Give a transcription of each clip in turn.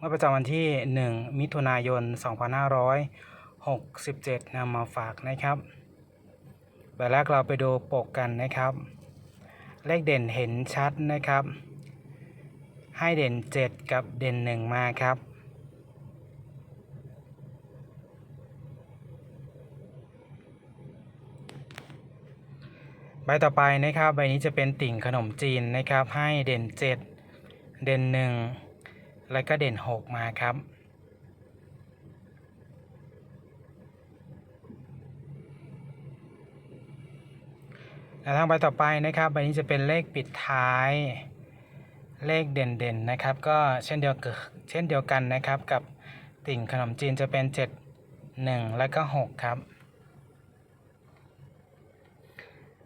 เมื่อประจำวันที่ 1 มิถุนายน 2567นำมาฝากนะครับแบบแรกเราไปดูปกกันนะครับ เลขเด่นเห็นชัดนะครับ ให้เด่น 7 กับเด่น 1 มาครับใบต่อไปนะครับใบนี้จะเป็นติ่งขนมจีนนะครับ ให้เด่น 7 เด่น 1 แล้วก็เด่น 6 มาครับ แล้วทางใบต่อไปนะครับใบนี้จะเป็นเลขปิดท้าย เลขเด่นๆนะครับ ก็เช่นเดียวกับเช่นเดียวกันนะครับกับติ่งขนมจีนจะเป็น 7 1 แล้วก็ 6 ครับ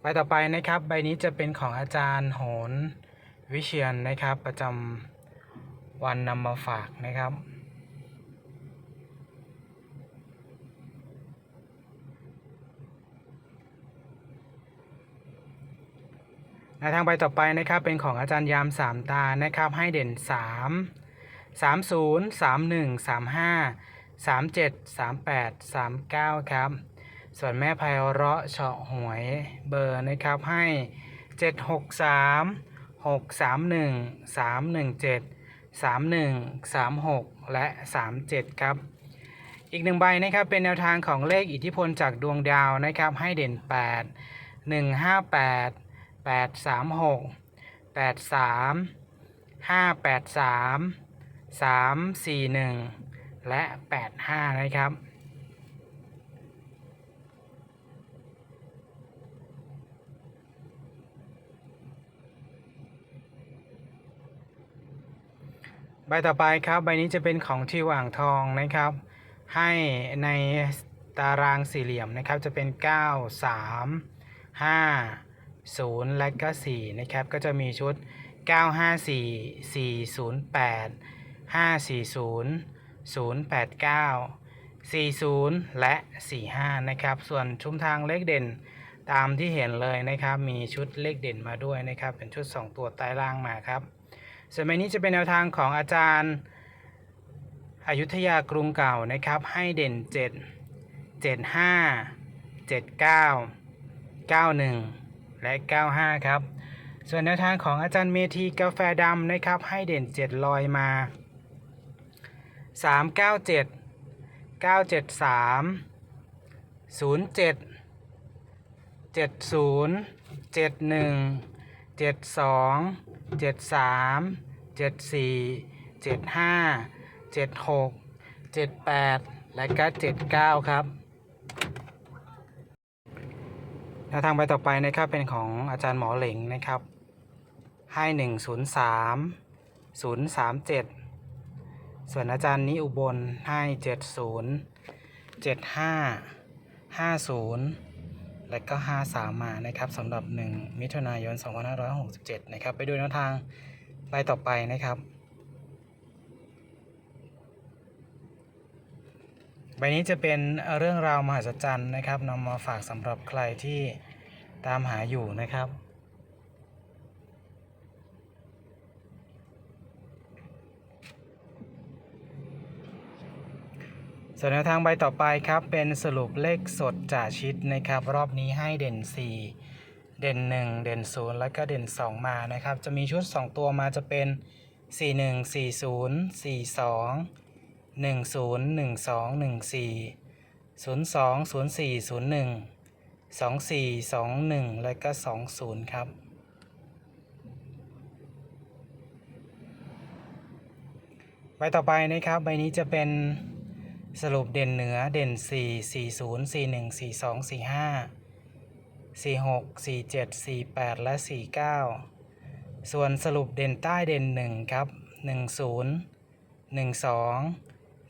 ใบต่อไปนะครับใบนี้จะเป็นของอาจารย์โหนวิเชียนนะครับประจำ วันนำมาฝากนะครับในทางใบต่อไปนะครับเป็นของอาจารย์ยามสามตานะครับให้เด่น 3 30 31 35 37 38 39 ครับ ส่วนแม่ไพเราะเฉาะหวยเบอร์นะครับให้ 763 631 317 31 36 และ 37 ครับ อีกหนึ่งใบนะครับเป็นแนวทางของเลขอิทธิพลจากดวงดาวนะครับ ให้เด่น 8 158 836 83 583 341 และ 85 นะครับ ต่อไปครับ ใบนี้จะเป็นของทิวอ่างทองนะครับ ให้ในตารางสี่เหลี่ยมนะครับ จะเป็น 9 3 5 0 และก็4นะครับ ก็จะมีชุด 954 408 540 089 40 และ 45 นะครับ ส่วนชุมทางเลขเด่นตามที่เห็นเลยนะครับ มีชุดเลขเด่นมาด้วยนะครับ เป็นชุด 2 ตัวใต้ล่างมาครับ ส่วนใบนี้จะเป็นแนวทางของอาจารย์อายุทยากรุงเก่านะครับ ให้เด่น 7 75 79 91 และ 95 ครับ ส่วนแนวทางของอาจารย์เมธีกาแฟดำนะครับ ให้เด่น 7 ลอยมา 397 973 07 70 71 72 73 74 75 76 78และก็79ครับแนวทางใบต่อไปนะครับเป็นของอาจารย์หมอเหลงนะครับ ให้103 037ส่วนอาจารย์นิอุบลให้70 75 50 และก็ 53 มานะครับสำหรับ 1 มิถุนายน 2567 นะครับ ไปดูแนวทางรายต่อไปนะครับ ใบนี้จะเป็นเรื่องราวมหัศจรรย์นะครับนำมาฝากสำหรับใครที่ตามหาอยู่นะครับ ส่วนแนวทางใบต่อไปครับ เป็นสรุปเลขสดจ่าชิดนะครับ รอบนี้ให้เด่น 4 เด่น 1 เด่น 0 แล้วก็เด่น 2 มานะครับ จะมีชุด 2 ตัวมาจะเป็น 41 40 42 10 12 14 02 04 01 24 21 และก็ 20 ครับ ใบต่อไปนะครับ ใบนี้จะเป็น สรุปเด่นเหนือเด่น 4 40 41 42 45 46 47 48 และ 49 ส่วนสรุปเด่นใต้เด่น 1 ครับ 10 12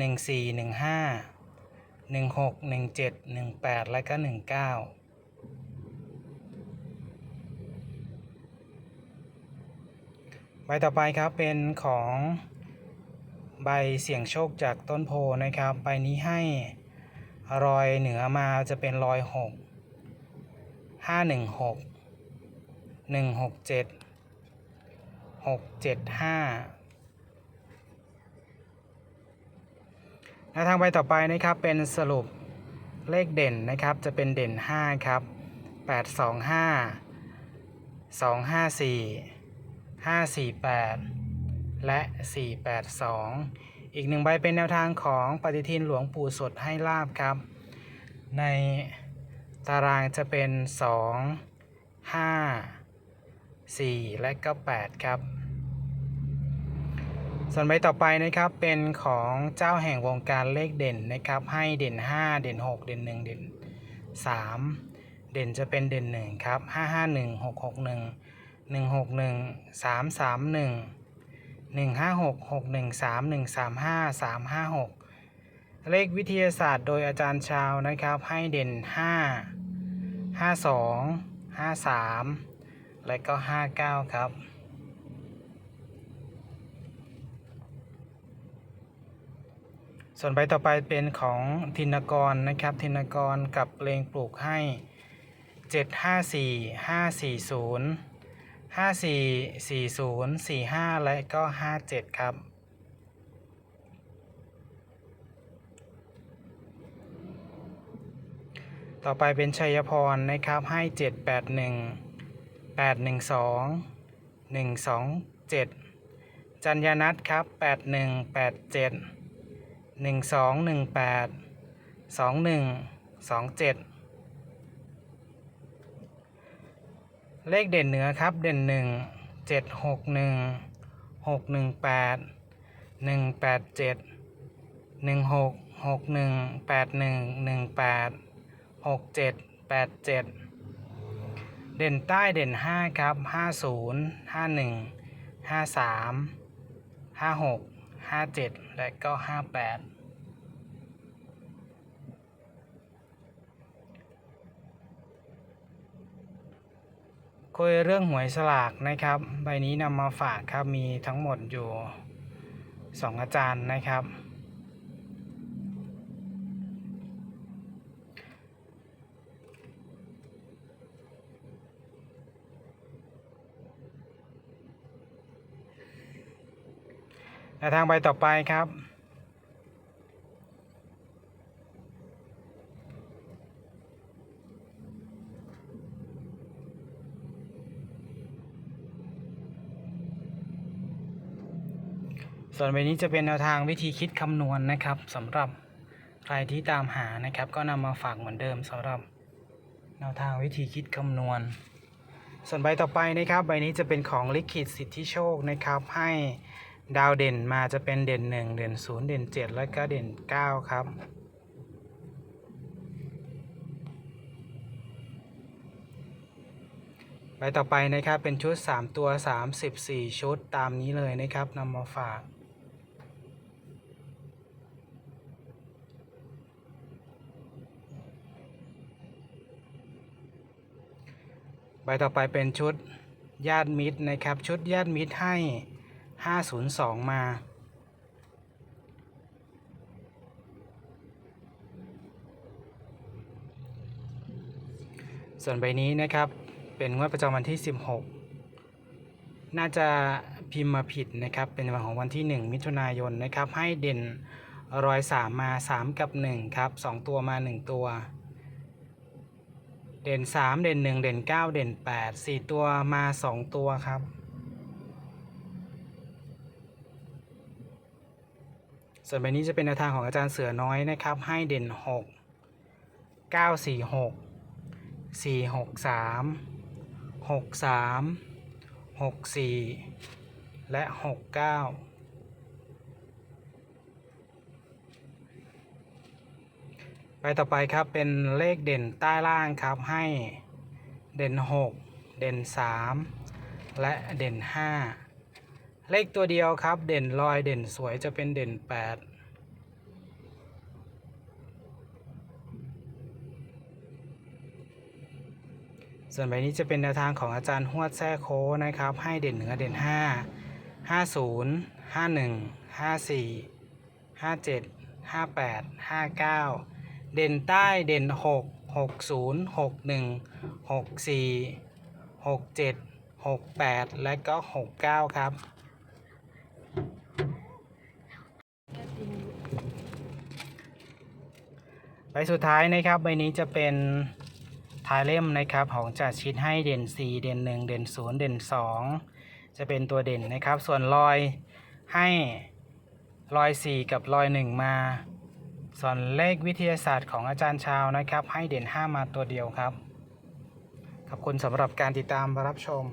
14 15หนึ่งหกหนึ่งเจ็ดหนึ่งและก็หนึ่งเก้าใบต่อไปครับเป็นของ ใบเสี่ยงโชคจากต้นโพนะครับ ใบนี้ให้รอยเหนือมาจะเป็นรอยหกห้าหนึ่งหกหนึ่งหกเจ็ดหกเจ็ดห้าแนวทางใบต่อไปนะครับเป็นสรุปเลขเด่นนะครับจะเป็นเด่น 5 ครับ 8 2 5 2 5 4 5 4 8 และ 4 8 2 อีกหนึ่งใบเป็นแนวทางของปฏิทินหลวงปู่สดให้ลาบครับ ในตารางจะเป็น 2 5 4 และก็8ครับ ส่วนใบต่อไปนะครับเป็นของเจ้าแห่งวงการเลขเด่นนะครับ ให้เด่น 5 เด่น 6 เด่น 1 เด่น 3 เด่นจะเป็นเด่น 1 ครับ 5 5 1 6 6 1 1 6 1 3 3 1 1 5 6 6 1 3 1 3 5 3 5 6เลขวิทยาศาสตร์โดยอาจารย์ชาวนะครับให้เด่น5 5 2 5 3และก็59ครับส่วนใบต่อไปเป็นของธินกรนะครับธินกรกับเพลงปลูกให้ 754 540 5440 45และก็57ครับ ต่อไปเป็นชัยพรนะครับให้781 812 127จัญญนัทครับ8187หนึ่งสองหนึ่งแปดสองหนึ่งสองเจ็ด เลขเด่นเหนือครับ เด่นหนึ่งเจ็ดหกหนึ่งหกหนึ่งแปดหนึ่งแปดเจ็ดหนึ่งหกหกหนึ่งแปดหนึ่งหนึ่งแปดหกเจ็ดแปดเจ็ดเด่นใต้เด่นห้าครับห้าศูนย์ห้าหนึ่งห้าสามห้าหกห้าเจ็ดและก็ห้าแปด คุยเรื่องหวยสลากนะครับ ใบนี้นำมาฝากครับมีทั้งหมดอยู่สองอาจารย์นะครับแนวทางใบต่อไปครับ ส่วนใบนี้จะเป็นแนวทางวิธีคิดคำนวณนะครับสำหรับใครที่ตามหานะครับ ก็นำมาฝากเหมือนเดิมสำหรับแนวทางวิธีคิดคำนวณ ส่วนใบต่อไปนะครับ ใบนี้จะเป็นของลิขิตสิทธิโชคนะครับ ให้ดาวเด่นมาจะเป็นเด่น 1 เด่น 0 เด่น 7 แล้วก็เด่น 9 ครับ ใบต่อไปนะครับเป็นชุด 3 ตัว 34 ชุดตามนี้เลยนะครับนำมาฝาก ใบต่อไปเป็นชุดญาติมิตรนะครับ ชุดญาติมิตรให้ 502 มาส่วนใบนี้นะครับเป็นงวดประจำวันที่ 16 น่าจะพิมพ์มาผิดนะครับ เป็นวันของวันที่ 1 มิถุนายนนะครับ ให้เด่นรอย3มา 3 กับ 1 ครับ 2 ตัวมา 1 ตัว เด่น3เด่น1เด่น9เด่น8 4ตัวมา2ตัวครับส่วนใบนี้จะเป็นแนวทางของอาจารย์เสือน้อยนะครับ ให้เด่น 6 9 4 6 4 6 3 6 3 6 4 และ 6 ไปต่อไปครับเป็นเลขเด่นใต้ล่างครับให้เด่น 6 เด่น 3 และเด่น 5 เลขตัวเดียวครับ เด่นลอยเด่นสวยจะเป็นเด่น 8ส่วนใบนี้จะเป็นแนวทางของอาจารย์หวดแท้โคนะครับ ให้เด่นเหนือเด่น 5 50 51 54 57 58 59 เด่นใต้เด่นหกหกศูนย์หกหนึ่งหกสี่หกเจ็ดหกแปดและก็หกเก้าครับใบสุดท้ายนะครับใบนี้จะเป็นท้ายเล่มนะครับของจัดชิดให้เด่น 4 เด่น 1 เด่น 0 เด่น 2 จะเป็นตัวเด่นนะครับ ส่วนรอยให้รอย 4 กับรอย 1 มา ส่วนเลขวิทยาศาสตร์ของอาจารย์ชาวนะครับ ให้เด่น 5 มาตัวเดียวครับ ขอบคุณสำหรับการติดตามรับชม